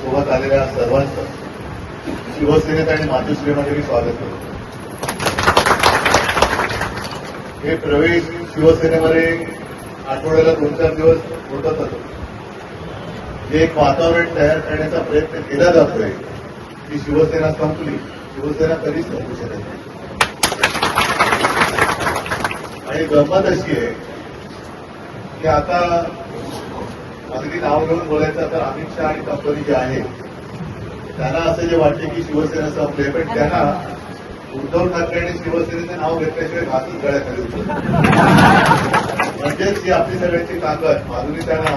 सोबत आलेल्या सर्वांचं शिवसेनेत आणि मातोश्रीमध्ये मी स्वागत करतो. हे प्रवेश शिवसेनेमध्ये आठवड्याला दोन चार दिवस होतच असतो. जे एक वातावरण तयार करण्याचा प्रयत्न केला जातोय की शिवसेना संपली. शिवसेना कधीच संपू शकत नाही. आणि गंमत अशी आहे की आता अगदी नाव घेऊन बोलायचं तर अमित शहा आणि कंपनी जे आहे त्यांना असं जे वाटते की शिवसेना संपले पण त्यांना उद्धव ठाकरे आणि शिवसेनेचं नाव घेतल्याशिवाय घासून गळ्याखाली उतरलं. म्हणजेच ही आपली सगळ्यांची ताकद माधुरी त्यांना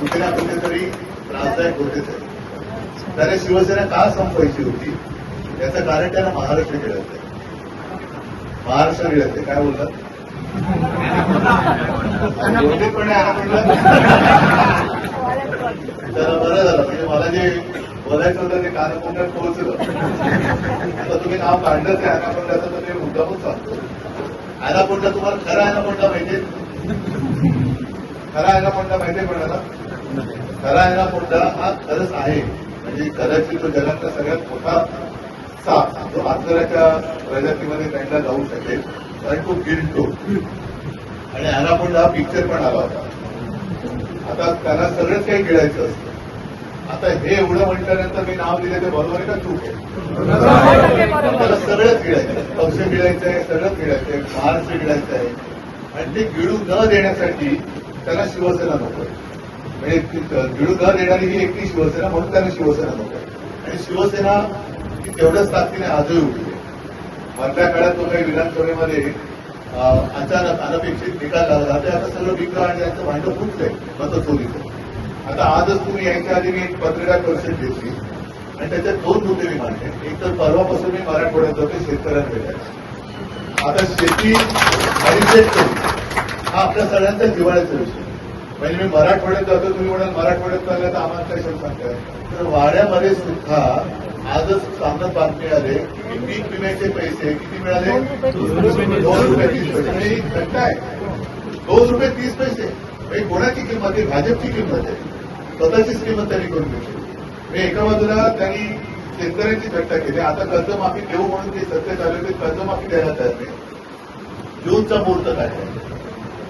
कुठे ना कुठेतरी त्रासदायक होतेच आहे त्याने शिवसेना का संपवायची होती? याचं कारण त्यांना महाराष्ट्र मिळत आहे महाराष्ट्र मिळत काय बोलतात बरं झालं म्हणजे मला जे बोलायचं होतं ते कानकोंडात पोहोचलं आता तुम्ही नाव काढलंच आहे अनाकोंडाचं तर ते मुद्दामून सांगतो अनाकोंडा तुम्हाला खरा अनाकोंडा माहितीये खरा अनाकोंडा माहितीये कोणाला खरा अनाकोंडा हा खरंच आहे म्हणजे कदाचित तो जगातला सगळ्यात मोठा साप जो आजराच्या प्रजातीमध्ये त्यांना जाऊ शकेल कारण तो गिरतो आणि अनाकोंडा हा पिक्चर पण आला होता आता त्यांना सगळंच काही खेळायचं असतं आता हे एवढं म्हटल्यानंतर मी नाव दिलं ते बरोबर आहे का चूक आहे त्याला सगळंच खेळायचं आहे. पक्ष खेळायचं आहे सगळंच खेळायचं आहे महाराष्ट्र खेळायचं आहे आणि ते गिळू न देण्यासाठी त्याला शिवसेना नको आहे. म्हणजे गिळू न देणारी ही एकटी शिवसेना म्हणून त्यांना शिवसेना नको आहे. आणि शिवसेना ही तेवढ्याच ताकदीने आजही उठली आहे मधल्या काळात तो काही विधानसभेमध्ये अचानक अनपेक्षित निकाल लागला. ते आता सगळं बिकलं आणि त्यांचं भांडं फुटलंय मतचोरीचं आता आजच तुम्ही यायच्या आधी मी एक पत्रकार परिषद घेतली. आणि त्याच्यात दोन मुद्दे मी मांडले. एक तर परवापासून मी मराठवाड्यात जातो शेतकऱ्यांकडे आता शेती आणि शेतकरी हा आपल्या सगळ्यांचा जिव्हाळ्याचा विषय. म्हणजे मी मराठवाड्यात जातो तुम्ही म्हणाल मराठवाड्यात चालल्या तर आम्हाला काय शब्द सांगताय तर वाड्यामध्ये सुद्धा आजच सामन्यात बातमी आले की पीक विम्याचे पैसे किती मिळाले? दोन रुपये तीस पैसे ही घटना आहे. दोन रुपये तीस पैसे. म्हणजे कोणाची किंमत आहे? भाजपची किंमत आहे. स्वतःचीच किंमत त्यांनी करून घेतली म्हणजे एका बाजूला त्यांनी शेतकऱ्यांची चर्चा केली. आता कर्जमाफी देऊ म्हणून ते सत्य चालू ते कर्जमाफी द्यायला तयार नाही. जूनचा मुहूर्त काय आहे?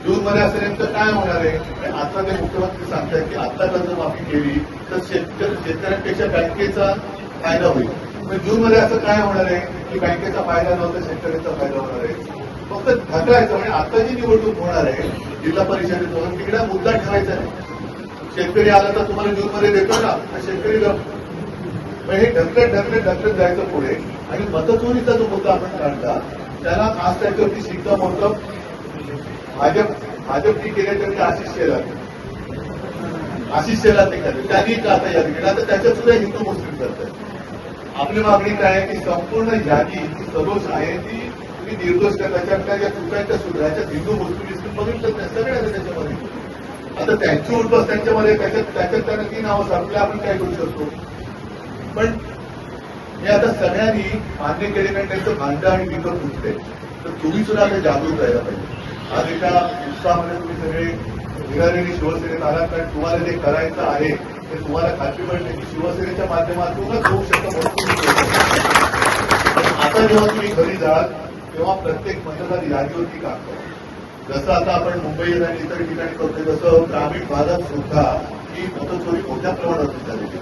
जून मध्ये असं नेमकं काय होणार आहे? आणि आता ते मुख्यमंत्री सांगतायत की आता कर्जमाफी केली तर शेतकऱ्यांपेक्षा बँकेचा फायदा होईल. पण जून मध्ये असं काय होणार आहे की बँकेचा फायदा नव्हता शेतकऱ्यांचा फायदा होणार आहे? फक्त ढकलायचं म्हणजे आता जी निवडणूक होणार आहे जिल्हा परिषदेतून तिकडे मुद्दा ठेवायचा नाही शेतकरी आला तर तुम्हाला जून मध्ये देतो ना तर शेतकरी हे ढकलत ढकलत ढकलत जायचं पुढे. आणि मतचोरीचा जो मुद्दा आपण काढला त्याला आज त्याच्यावरती शिक्कामोर्तब भाजप भाजपने केल्याच्यावरती आशिष शेलार. आशिष शेलार ते करते त्यांनी का आता यादी केला. तर त्याच्यात सुद्धा हिंदू मुस्लिम करतात. आपली मागणी काय आहे की संपूर्ण यादी जी सदोष आहे ती तुम्ही निर्दोष करा त्याच्यातल्या या चुकांच्या सुधाराच्या बिंदू वस्तू इस्लिम बघितलं नाही सगळ्या त्याच्यामध्ये. आता त्यांची उठबस त्यांच्यामध्ये त्याच्यात त्याच्यात त्यांना ती नावं सापडल्या आपण काय करू शकतो? पण हे आता सगळ्यांनी मान्य केले नाही त्यांचं भांडं आणि विकत फुटते तर तुम्ही सुद्धा आता जागरूक राहायला पाहिजे. आज एका उत्साहामध्ये तुम्ही सगळे निघालेली शिवसेनेत आलात कारण तुम्हाला जे करायचं आहे हे तुम्हाला खात्री पडते की शिवसेनेच्या माध्यमातूनच होऊ शकतं म्हणून आता जेव्हा तुम्ही घरी जाल तेव्हा प्रत्येक मतदार यादीवरती काम करा. जसं आता आपण मुंबई आणि इतर ठिकाणी करतोय तसं ग्रामीण भागात सुद्धा ही मतचोरी मोठ्या प्रमाणात झालेली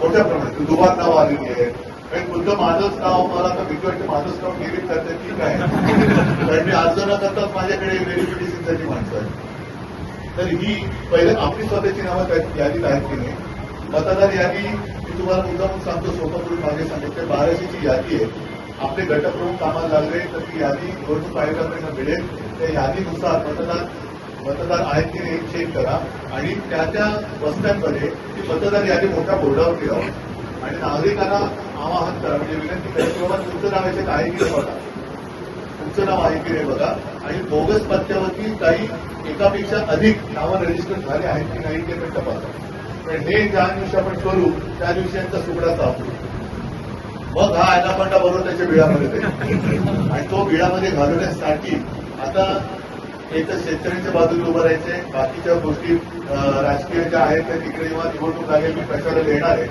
मोठ्या प्रमाणात. दुबार नाव आलेली आहे आणि खुद्द माझंच नाव मला आता भीती वाटते माझंच नाव निरीत करते ठीक आहे. कारण मी अर्ज न करताच माझ्याकडे व्हेरिफिकेशनसाठी माणसं आहे तर ही पहिले आपली स्वतःची नावं त्या यादीत आहेत की नाही? मतदार यादी मी तुम्हाला मुद्दाम सांगतो सोपं करून मागे सांगितले बाराशेची यादी आहे. आपले गटप्रमुख कामाला लागले तर ती यादी निवडणूक आयोगाकडनं मिळेल त्या यादीनुसार मतदार मतदार आहेत की नाही चेक करा. आणि त्या त्या वस्त्यांमध्ये ती मतदार यादी मोठ्या बोर्डावरती लावा. आणि नागरिकांना आवाहन करा म्हणजे विनंती करा की तुमचं नाव याच्यात आहे की नाही बघा. तुमचं नाव आहे की नाही बघा. आणि बोगस पत्त्यावरती काही एकापेक्षा अधिक नावं रजिस्टर झाले आहेत की नाही ते पण तपासा. पण हे ज्या दिवशी आपण करू त्या दिवशी यांचा सुगडा सापडू मग हा अनापंडा बरोबर त्याच्या बिळामध्ये आणि तो बिळामध्ये घालवण्यासाठी आता एक तर शेतकऱ्यांच्या बाजूने उभं राहायचे बाकीच्या गोष्टी राजकीय ज्या आहेत त्या तिकडे जेव्हा निवडणूक लागेल मी प्रचाराला येणार आहे.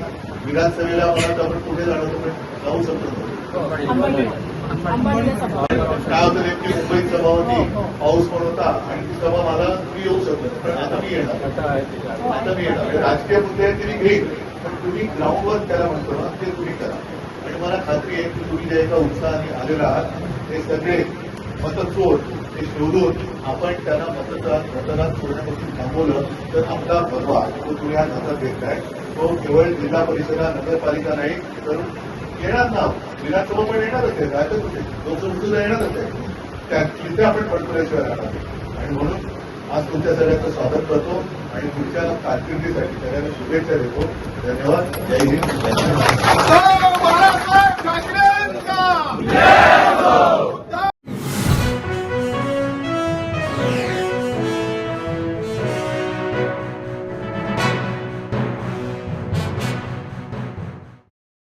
विधानसभेला म्हणत आपण पुढे जाणार जाऊ शकतो काय होतं नेमकी मुंबईत सभा होती पाऊस पण होता आणि ती सभा मला मी येऊ शकत पण आता मी येणार आता मी येणार राजकीय मुद्दे आहेत ते मी घेईन पण तुम्ही ग्राउंडवर त्याला म्हणतो ना ते तुम्ही करा आणि मला खात्री आहे. की तुम्ही ज्या एका उत्साहाने आलेला आहात ते सगळे मतचोर ते शोधून आपण त्यांना मतदान मतदान सोडण्यापासून थांबवलं तर आपला परवा तो तुम्ही आज हातात घेतलाय तो केवळ जिल्हा परिषदा नगरपालिका नाही तर येणार ना. विधानसभा पण येणार होते राहतच होते लोकसभेला येणार होते त्या तिथे आपण पडपुराशिवाय राहणार आणि म्हणून आज तुमच्या सगळ्यांचं स्वागत करतो आणि तुमच्या कारकिर्दीसाठी सगळ्यांना शुभेच्छा देतो. धन्यवाद. जय हिंद.